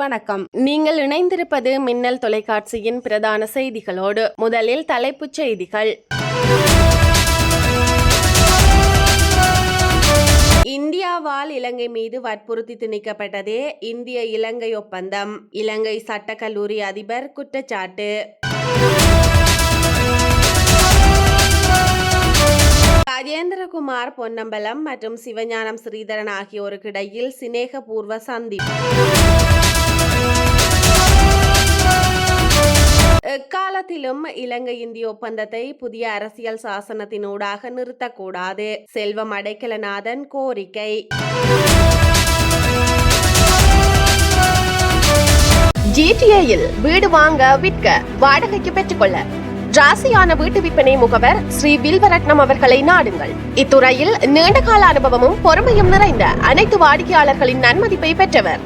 வணக்கம். நீங்கள் இணைந்திருப்பது மின்னல் தொலைக்காட்சியின் பிரதான செய்திகளோடு முதலில் தலைப்புச் செய்திகள். இந்தியாவால் இலங்கை மீது வற்புறுத்தி திணிக்கப்பட்டதே இந்திய இலங்கை ஒப்பந்தம். இலங்கை சட்டக்கல்லூரி அதிபர் குற்றச்சாட்டு. ராஜேந்திரகுமார் பொன்னம்பலம் மற்றும் சிவஞானம் ஸ்ரீதரன் ஆகியோருக்கிடையில் சிநேகபூர்வ சந்திப்பு. எக்காலத்திலும் இலங்கை இந்திய ஒப்பந்தத்தை புதிய அரசியல் சாசனத்தினூடாக நிறுத்தக்கூடாது. செல்வம் அடைக்கலநாதன் கோரிக்கை. ஜிடிஏயில் வீடு வாங்க விற்க வாடகைக்கு பெற்றுக்கொள்ள. ராசியான வீட்டு விற்பனை முகவர் ஸ்ரீ வில்வரட்னம் அவர்களை நாடுங்கள். இத்துறையில் நீண்டகால அனுபவமும் பொறுமையும் நிறைந்த அனைத்து வாடிக்கையாளர்களின் நன்மதிப்பை பெற்றவர்.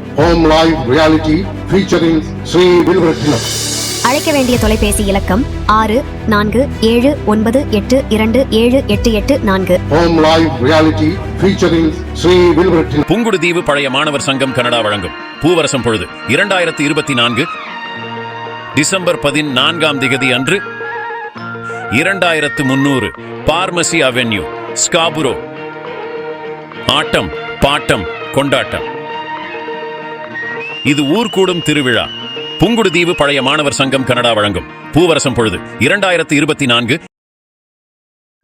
அழைக்க வேண்டிய தொலைபேசி இலக்கம் ஆறு நான்கு ஏழு ஒன்பது எட்டு இரண்டு ஏழு எட்டு எட்டு நான்கு. Reality featuring Sri Vilvaratnam. Pungudutivu பழைய மாணவர் சங்கம் கனடா வழங்கும். பூவரசம் பொழுது இரண்டாயிரத்தி இருபத்தி நான்கு டிசம்பர் பதினான்காம் திகதி அன்று இரண்டாயிரத்து முன்னூறு பார்மசி அவென்யூ ஸ்காபுரோ. ஆட்டம் பாட்டம் கொண்டாட்டம். இது ஊர்கூடும் திருவிழா. புங்குடுதீவு பழைய மாணவர் சங்கம் கனடா வழங்கும். பூவரசம் பொழுது இரண்டாயிரத்து இருபத்தி நான்கு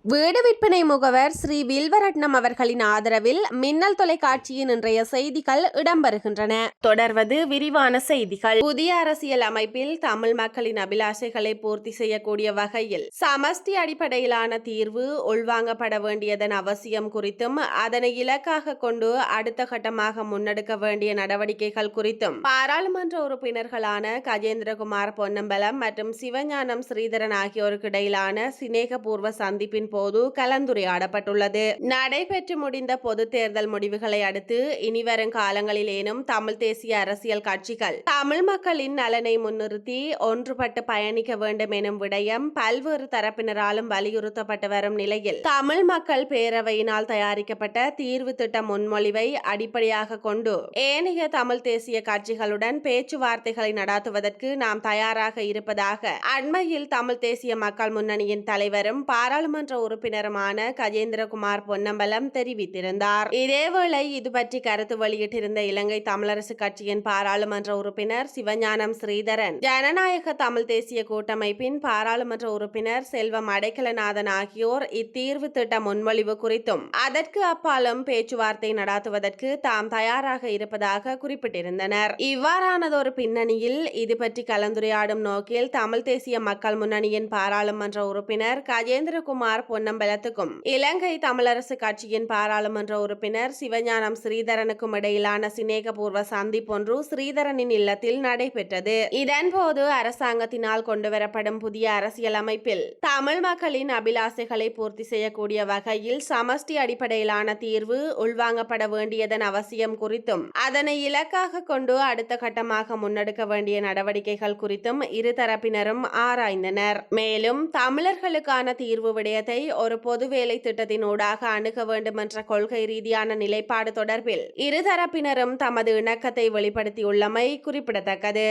வீடு விற்பனை முகவர் ஸ்ரீ வில்வரட்னம் அவர்களின் ஆதரவில் மின்னல் தொலைக்காட்சியின் இன்றைய செய்திகள் இடம்பெறுகின்றன. தொடர்வது விரிவான செய்திகள். புதிய அரசியல் அமைப்பில் தமிழ் மக்களின் அபிலாஷைகளை பூர்த்தி செய்யக்கூடிய வகையில் சமஷ்டி அடிப்படையிலான தீர்வு உள்வாங்கப்பட வேண்டியதன் அவசியம் குறித்தும் அதனை இலக்காக கொண்டு அடுத்த கட்டமாக முன்னெடுக்க வேண்டிய நடவடிக்கைகள் குறித்தும் பாராளுமன்ற உறுப்பினர்களான கஜேந்திரகுமார் பொன்னம்பலம் மற்றும் சிவஞானம் ஸ்ரீதரன் ஆகியோருக்கு இடையிலான சிநேகபூர்வ சந்திப்பின் போது கலந்துரையாடப்பட்டுள்ளது. நடைபெற்று முடிந்த பொது தேர்தல் முடிவுகளை அடுத்து இனிவரும் காலங்களிலேனும் தமிழ் தேசிய அரசியல் கட்சிகள் தமிழ் மக்களின் நலனை முன்னிறுத்தி ஒன்றுபட்டு பயணிக்க வேண்டும் எனும் விடயம் பல்வேறு தரப்பினராலும் வலியுறுத்தப்பட்டு வரும் நிலையில் தமிழ் மக்கள் பேரவையினால் தயாரிக்கப்பட்ட தீர்வு திட்ட முன்மொழிவை அடிப்படையாக கொண்டு ஏனைய தமிழ் தேசிய கட்சிகளுடன் பேச்சுவார்த்தைகளை நடாத்துவதற்கு நாம் தயாராக இருப்பதாக அண்மையில் தமிழ் தேசிய மக்கள் முன்னணியின் தலைவரும் பாராளுமன்ற உறுப்பினருமான கஜேந்திரகுமார் பொன்னம்பலம் தெரிவித்திருந்தார். இதேவேளை இது பற்றி கருத்து வெளியிட்டிருந்த இலங்கை தமிழரசு கட்சியின் பாராளுமன்ற உறுப்பினர் சிவஞானம் ஸ்ரீதரன் ஜனநாயக தமிழ் தேசிய கூட்டமைப்பின் பாராளுமன்ற உறுப்பினர் செல்வம் அடைக்கலநாதன் ஆகியோர் இத்தீர்வு திட்ட முன்மொழிவு குறித்தும் அதற்கு அப்பாலும் பேச்சுவார்த்தை நடாத்துவதற்கு தாம் தயாராக இருப்பதாக குறிப்பிட்டிருந்தனர். இவ்வாறானதொரு பின்னணியில் இது பற்றி கலந்துரையாடும் நோக்கில் தமிழ் தேசிய மக்கள் முன்னணியின் பாராளுமன்ற உறுப்பினர் கஜேந்திரகுமார் பொன்னம்பலத்துக்கும். இலங்கை தமிழரசு கட்சியின் பாராளுமன்ற உறுப்பினர் சிவஞானம் ஸ்ரீதரனுக்கும் இடையிலான சிநேகபூர்வ சந்திப்பொன்று ஸ்ரீதரனின் இல்லத்தில் நடைபெற்றது. இதன்போது அரசாங்கத்தினால் கொண்டுவரப்படும் புதிய அரசியலமைப்பில் தமிழ் மக்களின் அபிலாசைகளை பூர்த்தி செய்யக்கூடிய வகையில் சமஷ்டி அடிப்படையிலான தீர்வு உள்வாங்கப்பட வேண்டியதன் அவசியம் குறித்தும் அதனை இலக்காக கொண்டு அடுத்த கட்டமாக முன்னெடுக்க வேண்டிய நடவடிக்கைகள் குறித்தும் இரு தரப்பினரும் ஆராய்ந்தனர். மேலும் தமிழர்களுக்கான தீர்வு விடயத்தை ஒரு பொது வேலை திட்டத்தினூடாக அணுக வேண்டும் என்ற கொள்கை ரீதியான நிலைப்பாடு தொடர்பில் இருதரப்பினரும் தமது இணக்கத்தை வெளிப்படுத்தியுள்ளமை குறிப்பிடத்தக்கது.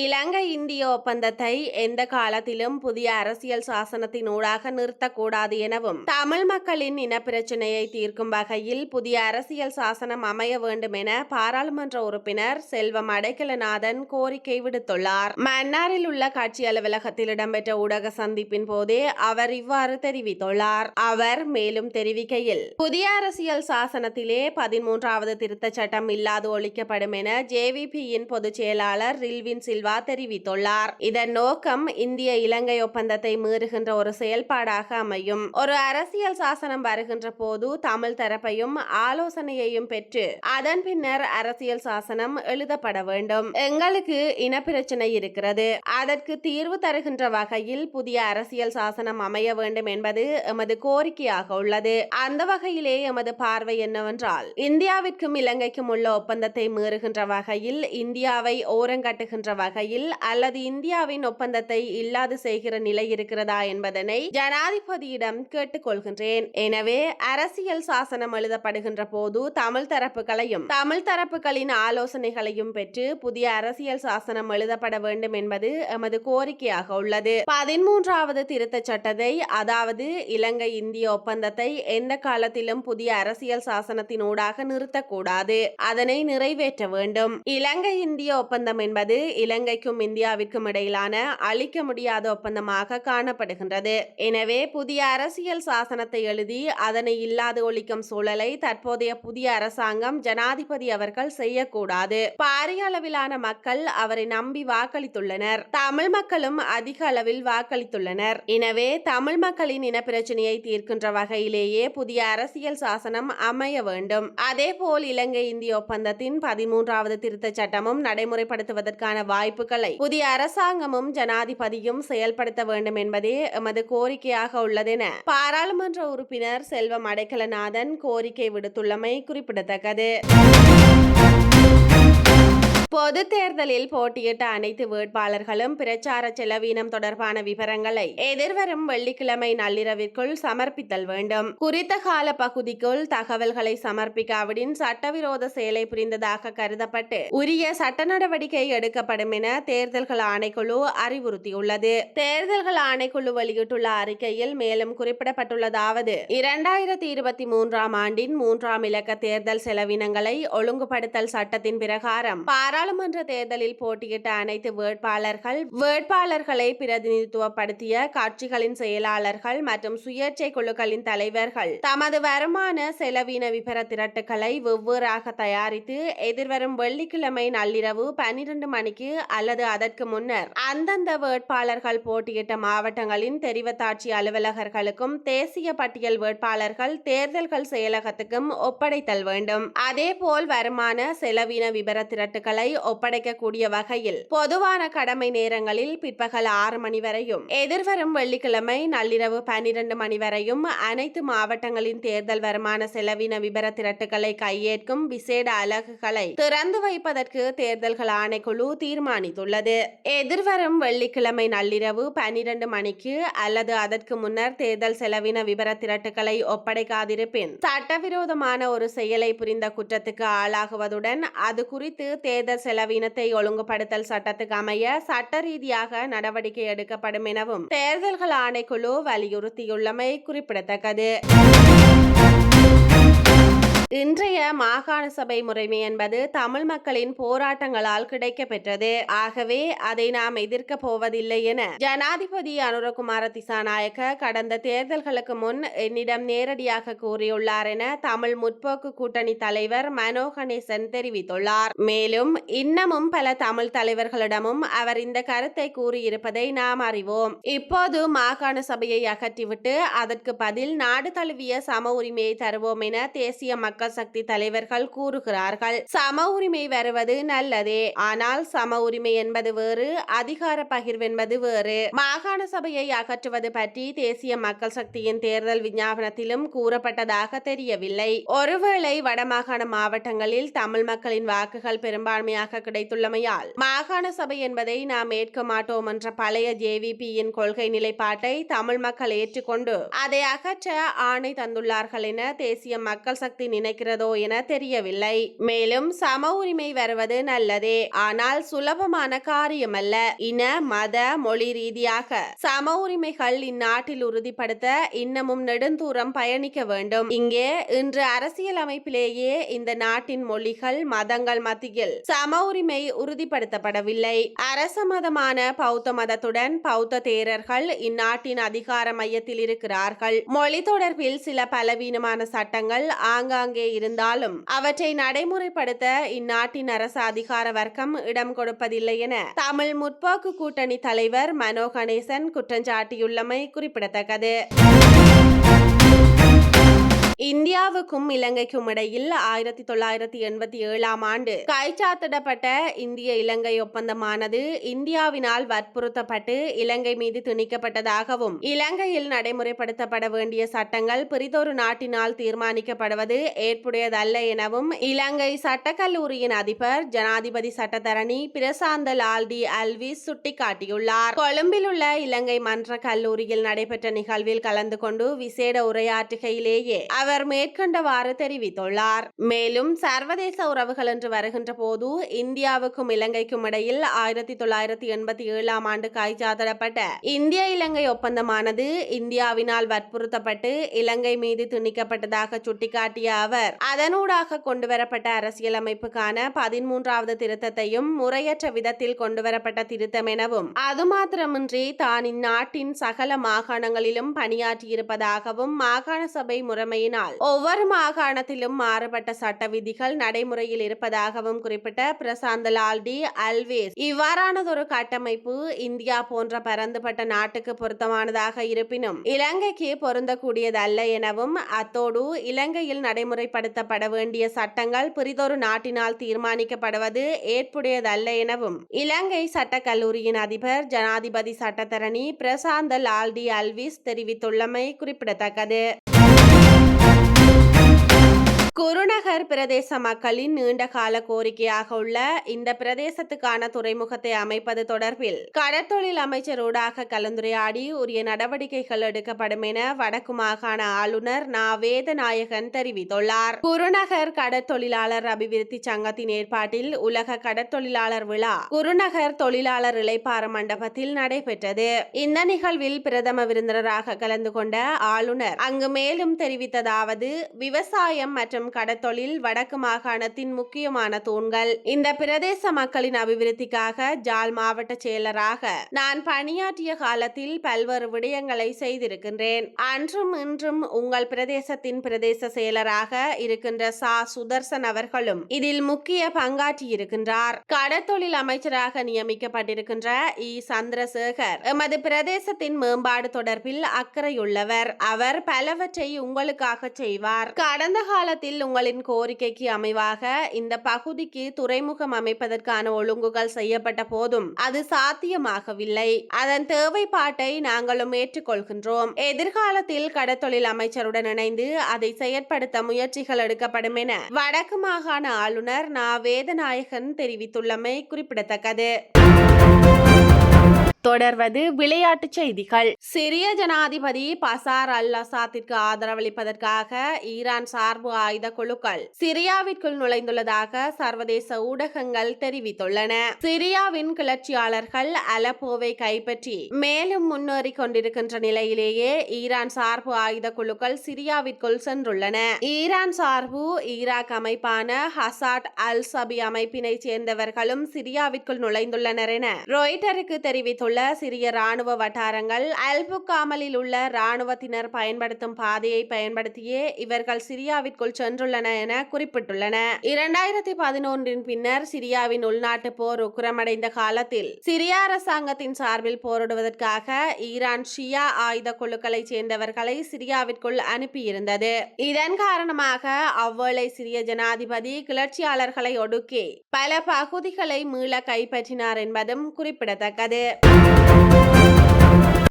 இலங்கை இந்திய ஒப்பந்தத்தை எந்த காலத்திலும் புதிய அரசியல் சாசனத்தினூடாக நிறுத்தக்கூடாது எனவும் தமிழ் மக்களின் இனப்பிரச்சினையை தீர்க்கும் வகையில் புதிய அரசியல் சாசனம் அமைய வேண்டும் என பாராளுமன்ற உறுப்பினர் செல்வம் அடைக்கலநாதன் கோரிக்கை விடுத்துள்ளார். மன்னாரில் உள்ள கட்சி அலுவலகத்தில் இடம்பெற்ற ஊடக சந்திப்பின் போதே அவர் இவ்வாறு தெரிவித்துள்ளார். அவர் மேலும் தெரிவிக்கையில் புதிய அரசியல் சாசனத்திலே பதிமூன்றாவது திருத்தச் சட்டம் இல்லாது ஒழிக்கப்படும் என ஜேவிபியின் பொதுச் செயலாளர் ரில்வின் சில்வா தெரிவித்துள்ளார். இதன் நோக்கம் இந்திய இலங்கை ஒப்பந்தத்தை மீறுகின்ற ஒரு செயல்பாடாக அமையும். ஒரு அரசியல் சாசனம் வருகின்ற போது தமிழ் தரப்பையும் ஆலோசனையையும் பெற்று அதன் பின்னர் அரசியல் சாசனம் எழுதப்பட வேண்டும். எங்களுக்கு இனப்பிரச்சனை இருக்கிறது. அதற்கு தீர்வு தருகின்ற வகையில் புதிய அரசியல் சாசனம் அமைய வேண்டும் என்பது எமது கோரிக்கையாக உள்ளது. அந்த வகையிலே எமது பார்வை என்னவென்றால் இந்தியாவிற்கும் இலங்கைக்கும் உள்ள ஒப்பந்தத்தை மீறுகின்ற வகையில் இந்தியாவை ஓரங்கட்டுகின்ற வகையில் வகையில் அல்லது இந்தியாவின் ஒப்பந்தத்தை இல்லாது செய்கிற நிலை இருக்கிறதா என்பதனை ஜனாதிபதியிடம் கேட்டுக்கொள்கின்றேன். எனவே அரசியல் சாசனம் எழுதப்படுகின்ற போது தமிழ் தரப்புகளையும் தமிழ் தரப்புகளின் ஆலோசனைகளையும் பெற்று புதிய அரசியல் சாசனம் எழுதப்பட வேண்டும் என்பது எமது கோரிக்கையாக உள்ளது. பதிமூன்றாவது திருத்தச் சட்டத்தை அதாவது இலங்கை இந்திய ஒப்பந்தத்தை எந்த காலத்திலும் புதிய அரசியல் சாசனத்தினூடாக நிறுத்தக்கூடாது. அதனை நிறைவேற்ற வேண்டும். இலங்கை இந்திய ஒப்பந்தம் என்பது இலங்கைக்கும் இந்தியாவிற்கும் இடையிலான அழிக்க முடியாத ஒப்பந்தமாக காணப்படுகின்றது. எனவே புதிய அரசியல் சாசனத்தை எழுதி அதனை இல்லாது ஒழிக்கும் சூழலை தற்போதைய புதிய அரசாங்கம் ஜனாதிபதி அவர்கள் செய்யக்கூடாது. பாரிய அளவிலான மக்கள் அவரை நம்பி வாக்களித்துள்ளனர். தமிழ் மக்களும் அதிக அளவில் வாக்களித்துள்ளனர். எனவே தமிழ் மக்களின் இனப்பிரச்சனையை தீர்க்கின்ற வகையிலேயே புதிய அரசியல் சாசனம் அமைய வேண்டும். அதேபோல் இலங்கை இந்திய ஒப்பந்தத்தின் பதிமூன்றாவது திருத்த சட்டமும் நடைமுறைப்படுத்துவதற்கான வாய்ப்பு வாய்ப்புகளை. புதிய அரசாங்கமும் ஜனாதிபதியும் செயல்படுத்த வேண்டும் என்பதே எமது கோரிக்கையாக உள்ளதென பாராளுமன்ற உறுப்பினர் செல்வம் அடைக்கலநாதன் கோரிக்கை விடுத்துள்ளமை குறிப்பிடத்தக்கது. பொது தேர்தலில் போட்டியிட்ட அனைத்து வேட்பாளர்களும் பிரச்சார செலவீனம் தொடர்பான விவரங்களை எதிர்வரும் வெள்ளிக்கிழமை நள்ளிரவிற்குள் சமர்ப்பித்தல் வேண்டும். குறித்த கால பகுதிக்குள் தகவல்களை சமர்ப்பிக்காவிடின் சட்டவிரோத செயலை புரிந்ததாக கருதப்பட்டு உரிய சட்ட நடவடிக்கை எடுக்கப்படும் என தேர்தல்கள் ஆணைக்குழு அறிவுறுத்தியுள்ளது. தேர்தல்கள் ஆணைக்குழு வெளியிட்டுள்ள அறிக்கையில் மேலும் குறிப்பிடப்பட்டுள்ளதாவது இரண்டாயிரத்தி இருபத்தி மூன்றாம் ஆண்டின் மூன்றாம் இலக்க தேர்தல் செலவினங்களை ஒழுங்குபடுத்தல் சட்டத்தின் பிரகாரம் பாரா பாராளுமன்ற தேர்தலில் போட்டியிட்ட அனைத்து வேட்பாளர்கள் வேட்பாளர்களை பிரதிநிதித்துவப்படுத்திய கட்சிகளின் செயலாளர்கள் மற்றும் சுயேட்சை குழுக்களின் தலைவர்கள். தமது வருமான செலவின விபர திரட்டுகளை வெவ்வேறாக தயாரித்து எதிர்வரும் வெள்ளிக்கிழமை நள்ளிரவு பன்னிரண்டு மணிக்கு அல்லது அதற்கு முன்னர் அந்தந்த வேட்பாளர்கள் போட்டியிட்ட மாவட்டங்களின் தெரிவத்தாட்சி அலுவலகர்களுக்கும் தேசிய பட்டியல் வேட்பாளர்கள் தேர்தல்கள் செயலகத்துக்கும் ஒப்படைத்தல் வேண்டும். அதேபோல் வருமான செலவின விபர திரட்டுகளை ஒப்படைக்கக்கூடிய வகையில். பொதுவான கடமை நேரங்களில் பிற்பகல் ஆறு மணி வரையும் எதிர்வரும் வெள்ளிக்கிழமை நள்ளிரவு பன்னிரண்டு மணி வரையும் அனைத்து மாவட்டங்களின் தேர்தல் வருமான செலவின விபர திரட்டுகளை கையேற்கும் விசேட அலகுகளை திறந்து வைப்பதற்கு தேர்தல்கள் ஆணைக்குழு தீர்மானித்துள்ளது. எதிர்வரும் வெள்ளிக்கிழமை நள்ளிரவு பன்னிரண்டு மணிக்கு அல்லது அதற்கு முன்னர் தேர்தல் செலவின விபர திரட்டுகளை ஒப்படைக்காதிருப்பின் சட்டவிரோதமான ஒரு செயலை புரிந்த குற்றத்துக்கு ஆளாகுவதுடன் அது குறித்து தேர்தல் செலவினத்தை ஒழுங்குபடுத்தல் சட்டத்துக்கு அமைய சட்ட ரீதியாக நடவடிக்கை எடுக்கப்படும் எனவும் தேர்தல்கள் ஆணைக்குழு வலியுறுத்தியுள்ளமை குறிப்பிடத்தக்கது. இன்றைய மாகாண சபை முறைமை என்பது தமிழ் மக்களின் போராட்டங்களால் கிடைக்கப்பெற்றது. ஆகவே அதை நாம் எதிர்க்க போவதில்லை என ஜனாதிபதி அனுரகுமார திசாநாயக்க கடந்த தேர்தல்களுக்கு முன் என்னிடம் நேரடியாக கூறியுள்ளார் என தமிழ் முற்போக்கு கூட்டணி தலைவர் மனோ கணேசன் தெரிவித்துள்ளார். மேலும் இன்னமும் பல தமிழ் தலைவர்களிடமும் அவர் இந்த கருத்தை கூறியிருப்பதை நாம் அறிவோம். இப்போது மாகாண சபையை அகற்றிவிட்டு அதற்கு பதில் நாடு தழுவிய சம உரிமையை தருவோம் என தேசிய மக்கள் சக்தி தலைவர்கள் கூறுகிறார்கள். சம உரிமை வருவது நல்லதே. ஆனால் சம உரிமை என்பது வேறு அதிகார பகிர்வென்பது வேறு. மாகாண சபையை அகற்றுவது பற்றி தேசிய மக்கள் சக்தியின் தேர்தல் விஞ்ஞாபனத்திலும் கூறப்பட்டதாக தெரியவில்லை. ஒருவேளை வடமாகாண மாவட்டங்களில் தமிழ் மக்களின் வாக்குகள் பெரும்பான்மையாக கிடைத்துள்ளமையால் மாகாண சபை என்பதை நாம் ஏற்க மாட்டோம் என்ற பழைய ஜேவிபியின் கொள்கை நிலைப்பாட்டை தமிழ் மக்கள் ஏற்றுக்கொண்டு அதை அகற்ற ஆணை தந்துள்ளார்கள் என தேசிய மக்கள் சக்தி கிடைக்கிறதோ என தெரியவில்லை. மேலும் சம உரிமை வருவது நல்லதே. ஆனால் சுலபமான காரியமல்ல. இன மத மொழி ரீதியாக சம உரிமைகள் இந்நாட்டில் உறுதிப்படுத்த இன்னமும் நெடுந்தூரம் பயணிக்க வேண்டும். இங்கே இன்று அரசியல் அமைப்பிலேயே இந்த நாட்டின் மொழிகள் மதங்கள் மத்தியில் சம உரிமை உறுதிப்படுத்தப்படவில்லை. அரச மதமான பௌத்த மதத்துடன் பௌத்த தேரர்கள் இந்நாட்டின் அதிகார மையத்தில் இருக்கிறார்கள். மொழி தொடர்பில் சில பலவீனமான சட்டங்கள் ஆங்காங்கே இருந்தாலும் அவற்றை நடைமுறைப்படுத்த இந்நாட்டின் அரசு அதிகார வர்க்கம் இடம் கொடுப்பதில்லை என தமிழ் முற்போக்கு கூட்டணி தலைவர் மனோ கணேசன் குற்றஞ்சாட்டியுள்ளமை குறிப்பிடத்தக்கது. இந்தியாவுக்கும் இலங்கைக்கும் இடையில் ஆயிரத்தி தொள்ளாயிரத்தி எண்பத்தி ஏழாம் ஆண்டு கைச்சாத்திடப்பட்ட இந்திய இலங்கை ஒப்பந்தமானது இந்தியாவினால் வற்புறுத்தப்பட்டு இலங்கை மீது திணிக்கப்பட்டதாகவும் இலங்கையில் நடைமுறைப்படுத்தப்பட வேண்டிய சட்டங்கள் பிரிதொரு நாட்டினால் தீர்மானிக்கப்படுவது ஏற்புடையதல்ல எனவும் இலங்கை சட்டக்கல்லூரியின் அதிபர் ஜனாதிபதி சட்டத்தரணி பிரசாந்த லால் டி அல்விஸ் சுட்டிக்காட்டியுள்ளார். கொழும்பில் உள்ள இலங்கை மன்ற கல்லூரியில் நடைபெற்ற நிகழ்வில் கலந்து கொண்டு விசேட உரையாற்றுகையிலேயே அவர் மேற்கண்டவாறு தெரிவித்துள்ளார். மேலும் சர்வதேச உறவுகள் என்று வருகின்ற போது இந்தியாவுக்கும் இலங்கைக்கும் இடையில் ஆயிரத்தி தொள்ளாயிரத்தி எண்பத்தி ஏழாம் ஆண்டு கைச்சாத்திடப்பட்ட இந்திய இலங்கை ஒப்பந்தமானது இந்தியாவினால் வற்புறுத்தப்பட்டு இலங்கை மீது திணிக்கப்பட்டதாக சுட்டிக்காட்டிய அவர் அதனூடாக கொண்டுவரப்பட்ட அரசியலமைப்புக்கான பதிமூன்றாவது திருத்தத்தையும் முறையற்ற விதத்தில் கொண்டுவரப்பட்ட திருத்தம் எனவும் அது மாத்திரமின்றி தான் இந்நாட்டின் சகல மாகாணங்களிலும் பணியாற்றியிருப்பதாகவும் மாகாண சபை முறைமையின் கூறினார் ஒவ்வொரு மாகாணத்திலும் மாறுபட்ட சட்ட விதிகள் நடைமுறையில் இருப்பதாகவும் குறிப்பிட்ட பிரசாந்த் லால் டி அல்வேஸ். இவ்வாறானதொரு கட்டமைப்பு இந்தியா போன்ற பரந்துபட்ட நாட்டுக்கு பொருத்தமானதாக இருப்பினும் இலங்கைக்கு பொருந்தக்கூடியதல்ல எனவும் அத்தோடு இலங்கையில் நடைமுறைப்படுத்தப்பட வேண்டிய சட்டங்கள் பிரிதொரு நாட்டினால் தீர்மானிக்கப்படுவது ஏற்புடையதல்ல எனவும் இலங்கை சட்டக் கல்லூரியின் அதிபர் ஜனாதிபதி சட்டத்தரணி பிரசாந்த லால் டி அல்விஸ் தெரிவித்துள்ளமை குறிப்பிடத்தக்கது. குருநகர் பிரதேச மக்களின் நீண்டகால கோரிக்கையாக உள்ள இந்த பிரதேசத்துக்கான துறைமுகத்தை அமைப்பது தொடர்பில் கடற்தொழில் அமைச்சரோடாக கலந்துரையாடி உரிய நடவடிக்கைகள் எடுக்கப்படும் என வடக்கு மாகாண ஆளுநர் நா. வேதநாயகன் தெரிவித்துள்ளார். குருநகர் கடற்தொழிலாளர் அபிவிருத்தி சங்கத்தின் ஏற்பாட்டில் உலக கடற்தொழிலாளர் விழா குருநகர் தொழிலாளர் இளைப்பாற மண்டபத்தில் நடைபெற்றது. இந்த நிகழ்வில் பிரதம விருந்தினராக கலந்து கொண்ட ஆளுநர் அங்கு மேலும் தெரிவித்ததாவது விவசாயம் மற்றும் கடத்தொழில் வடக்கு மாகாணத்தின் முக்கியமான தூண்கள். இந்த பிரதேச மக்களின் அபிவிருத்திக்காக ஜாழ் மாவட்ட செயலராக நான் பணியாற்றிய காலத்தில் பல்வேறு விடயங்களை செய்திருக்கின்றேன். அன்றும் இன்றும் உங்கள் பிரதேசத்தின் பிரதேச செயலராக இருக்கின்ற சா. சுதர்சன் அவர்களும் இதில் முக்கிய பங்காற்றியிருக்கின்றார். கடத்தொழில் அமைச்சராக நியமிக்கப்பட்டிருக்கின்ற இ. சந்திரசேகர் எமது பிரதேசத்தின் மேம்பாடு தொடர்பில் அக்கறையுள்ளவர். அவர் பலவற்றை உங்களுக்காக செய்வார். கடந்த காலத்தில் உங்களின் கோரிக்கைக்கு அமைவாக இந்த பகுதிக்கு துறைமுகம் அமைப்பதற்கான ஒழுங்குகள் செய்யப்பட்ட போதும் அது சாத்தியமாகவில்லை. அதன் தேவைப்பாட்டை நாங்களும் ஏற்றுக்கொள்கின்றோம். எதிர்காலத்தில் கடத்தொழில் அமைச்சருடன் இணைந்து அதை செயற்படுத்த முயற்சிகள் எடுக்கப்படும் என வடக்கு மாகாண ஆளுநர் நா. வேதநாயகன் தெரிவித்துள்ளமை குறிப்பிடத்தக்கது. தொடர்வது விளையாட்டுச் செய்திகள். சிரிய ஜனாதிபதி பசார் அல் அசாத்திற்கு ஆதரவளிப்பதற்காக ஈரான் சார்பு ஆயுத குழுக்கள் சிரியாவிற்குள் நுழைந்துள்ளதாக சர்வதேச ஊடகங்கள் தெரிவித்துள்ளன. சிரியாவின் கிளர்ச்சியாளர்கள் அலப்போவை கைப்பற்றி மேலும் முன்னேறி கொண்டிருக்கின்ற நிலையிலேயே ஈரான் சார்பு ஆயுத குழுக்கள் சிரியாவிற்குள் சென்றுள்ளன. ஈரான் சார்பு ஈராக் அமைப்பான ஹசாட் அல் சபி அமைப்பினை சேர்ந்தவர்களும் சிரியாவிற்குள் நுழைந்துள்ளனர் என ரொய்டருக்கு தெரிவித்துள்ள சிறிய ராணுவ வட்டாரங்கள் அல்புக்காமலில் உள்ள ராணுவத்தினர் பயன்படுத்தும் பாதையை பயன்படுத்தியே இவர்கள் சிரியாவிற்குள் சென்றுள்ளன என குறிப்பிட்டுள்ளன. இரண்டாயிரத்தி பதினொன்றின் பின்னர் சிரியாவின் உள்நாட்டு போர் உக்கிரமடைந்த காலத்தில் சிரியா அரசாங்கத்தின் சார்பில் போரிடுவதற்காக ஈரான் ஷியா ஆயுத குழுக்களைச் சேர்ந்தவர்களை சிரியாவிற்குள் அனுப்பியிருந்தது. இதன் காரணமாக அவ்வேளை சிரிய ஜனாதிபதி கிளர்ச்சியாளர்களை ஒடுக்கி பல பகுதிகளை மீள கைப்பற்றினார் என்பதும் குறிப்பிடத்தக்கது. Thank you.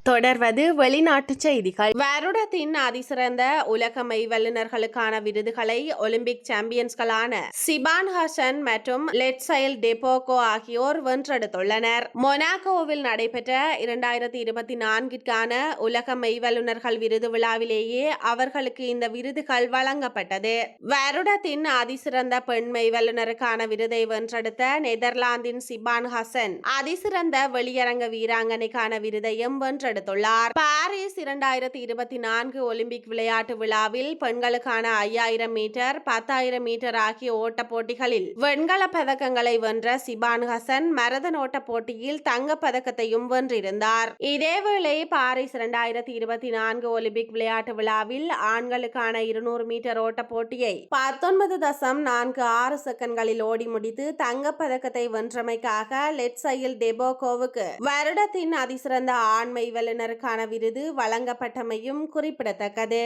தொடர்வது வெளிநாட்டு செய்திகள். வருடத்தின் அதிசிறந்த உலக மெய்வல்லுநர்களுக்கான விருதுகளை ஒலிம்பிக் சாம்பியன்ஸ்களான சிபான் ஹசன் மற்றும் லெட்சைல் டெபோகோ ஆகியோர் வென்றெடுத்துள்ளனர். மொனாகோவில் நடைபெற்ற இரண்டாயிரத்தி இருபத்தி நான்கிற்கான உலக மெய்வல்லுநர்கள் விருது விழாவிலேயே அவர்களுக்கு இந்த விருதுகள் வழங்கப்பட்டது. வருடத்தின் அதிசிறந்த பெண் மெய்வல்லுநருக்கான விருதை வென்றெடுத்த நெதர்லாந்தின் சிபான் ஹசன் அதிசிறந்த வெளியரங்க வீராங்கனைக்கான விருதையும் வென்றெடுத்துள்ளார் பாரிஸ் இரண்டாயிரத்தி இருபத்தி நான்கு ஒலிம்பிக் விளையாட்டு விழாவில் பெண்களுக்கான ஐயாயிரம் மீட்டர் பத்தாயிரம் மீட்டர் ஆகிய ஓட்ட போட்டிகளில் வெண்கல பதக்கங்களை வென்ற சிபான் ஹசன் மரதன் ஓட்ட போட்டியில் தங்க பதக்கத்தையும் வென்றிருந்தார். இதேவேளை பாரிஸ் இரண்டாயிரத்தி இருபத்தி நான்கு ஒலிம்பிக் விளையாட்டு விழாவில் ஆண்களுக்கான இருநூறு மீட்டர் ஓட்ட போட்டியை பத்தொன்பது தசம் நான்கு ஆறு செகண்ட்களில் ஓடி முடித்து தங்கப் பதக்கத்தை வென்றமைக்காக லெட்சையில் டெபோகோவுக்கு வருடத்தின் அதிசிறந்த ஆண்மை வல்லுநருக்கான விருது வழங்கப்பட்டமையும் குறிப்பிடத்தக்கது.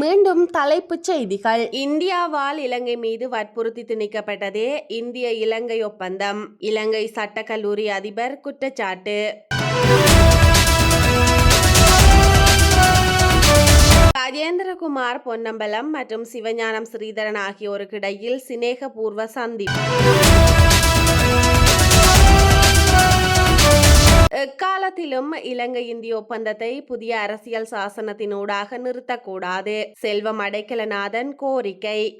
மீண்டும் தலைப்புச் செய்திகள். இந்தியாவால் இலங்கை மீது வற்புறுத்தி திணிக்கப்பட்டதே இந்திய இலங்கை ஒப்பந்தம். இலங்கை சட்டக்கல்லூரி அதிபர் குற்றச்சாட்டு. ராஜேந்திரகுமார் பொன்னம்பலம் மற்றும் சிவஞானம் ஸ்ரீதரன் ஆகியோருக்கு இடையில் சிநேகபூர்வ சந்திப்பு. எக்காலத்திலும் இலங்கை இந்திய ஒப்பந்தத்தை புதிய அரசியல் சாசனத்தினூடாக நிறுத்தக்கூடாது. செல்வம் அடைக்கலநாதன் கோரிக்கை.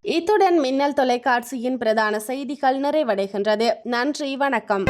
இத்துடன் மின்னல் தொலைக்காட்சியின் பிரதான செய்திகள் நிறைவடைகின்றது. நன்றி வணக்கம்.